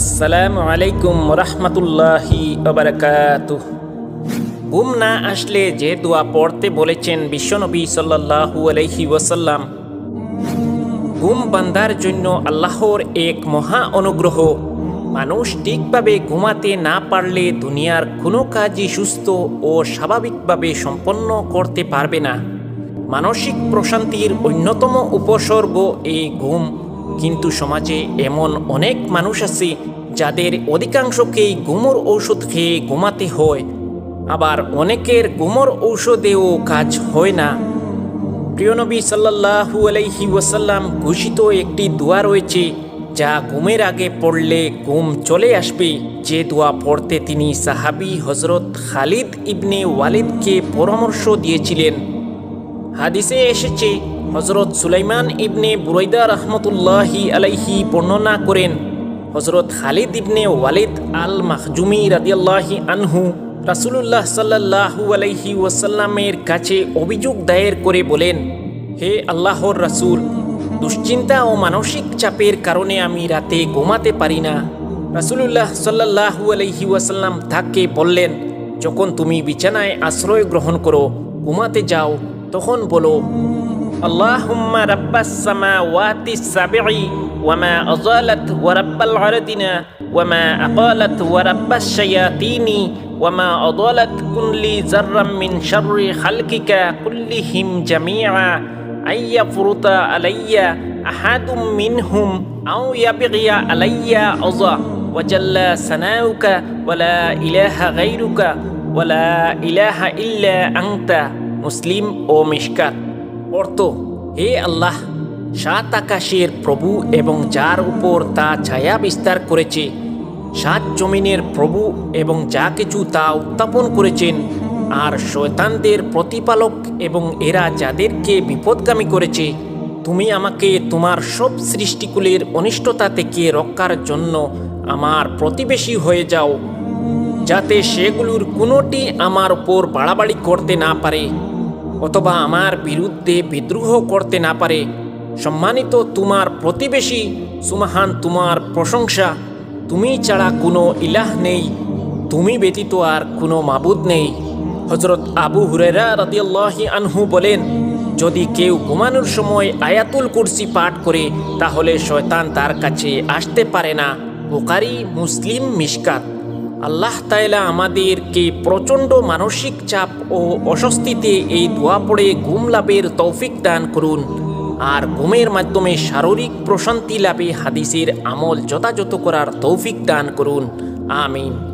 আসসালামু আলাইকুম রহমতুল্লাহি ঘুম না আসলে যে দোয়া পড়তে বলেছেন বিশ্বনবী সাল্লাল্লাহু আলাইহি ওয়াসাল্লাম, ঘুম বান্দার জন্য আল্লাহর এক মহা অনুগ্রহ। মানুষ ঠিকভাবে ঘুমাতে না পারলে দুনিয়ার কোনো কাজই সুস্থ ও স্বাভাবিকভাবে সম্পন্ন করতে পারবে না। মানসিক প্রশান্তির অন্যতম উপসর্গ এই ঘুম। কিন্তু সমাজে এমন অনেক মানুষ আছে যাদের অধিকাংশকেই গুমর ঔষধ খেয়ে ঘুমাতে হয়, আবার অনেকের গুমর ঔষধেও কাজ হয় না। প্রিয়নবী সাল্লাহু আলাইহি ওয়াসাল্লাম ঘোষিত একটি দোয়া রয়েছে, যা ঘুমের আগে পড়লে ঘুম চলে আসবে। যে দোয়া পড়তে তিনি সাহাবি হজরত খালিদ ইবনে ওয়ালিদকে পরামর্শ দিয়েছিলেন। হাদিসে এসেছে হজরত সুলাইমান ইবনে বুরাইদা রহমতুল্লাহি আলাইহি বর্ণনা করেন, হজরত খালিদ ইবনে ওয়ালিদ আল মাহজুমি রাদিয়াল্লাহি আনহু রাসুলুল্লাহ সাল্লাহু আলাইহি ওয়াসাল্লামের কাছে অভিযোগ দায়ের করে বলেন, হে আল্লাহর রাসূল, দুশ্চিন্তা ও মানসিক চাপের কারণে আমি রাতে ঘুমাতে পারি না। রাসুলুল্লাহ সাল্লাহু আলাইহি ওয়াসাল্লাম তাকে বললেন, যখন তুমি বিছানায় আশ্রয় গ্রহণ করো, ঘুমাতে যাও, তখন বলো اللهم رب السماوات السبع وما أزالت ورب العردنا وما أقالت ورب الشياطين وما أضالت كل ذرا من شر خلقك كلهم جميعا. أن يفرط علي أحد منهم أو يبغي علي أضا وجل ثناؤك ولا إله غيرك ولا إله إلا أنت. مسلم أو مشكات অর্থ, হে আল্লাহ, সাত আকাশের প্রভু এবং যার উপর তা ছায়া বিস্তার করেছে। সাত জমিনের প্রভু এবং যা কিছু তা উত্থাপন করেছেন, আর শয়তানদের প্রতিপালক এবং এরা যাদেরকে বিপদগামী করেছে, তুমি আমাকে তোমার সব সৃষ্টিকুলের অনিষ্টতা থেকে রক্ষার জন্য আমার প্রতিবেশী হয়ে যাও, যাতে সেগুলোর কোনোটি আমার উপর বাড়াবাড়ি করতে না পারে। অথবা আমার বিরুদ্ধে বিদ্রোহ করতে না পারে, সম্মানিত তোমার প্রতিবেশী, সুমাহান তোমার প্রশংসা, তুমি ছাড়া কোনো ইলাহ নেই, তুমি ব্যতীত আর কোনো মাবুদ নেই। হজরত আবু হুরেরা রাদিয়াল্লাহি আনহু বলেন, যদি কেউ ঘুমানোর সময় আয়াতুল কুরসি পাঠ করে, তাহলে শয়তান তার কাছে আসতে পারে না। বোকারি মুসলিম মিশকাত। আল্লাহ তাইলা আমাদেরকে প্রচণ্ড মানসিক চাপ ও অস্বস্তিতে এই দোয়া পড়ে ঘুম লাভের তৌফিক দান করুন। আর ঘুমের মাধ্যমে শারীরিক প্রশান্তি লাভে হাদিসের আমল যথাযথ করার তৌফিক দান করুন। আমিন।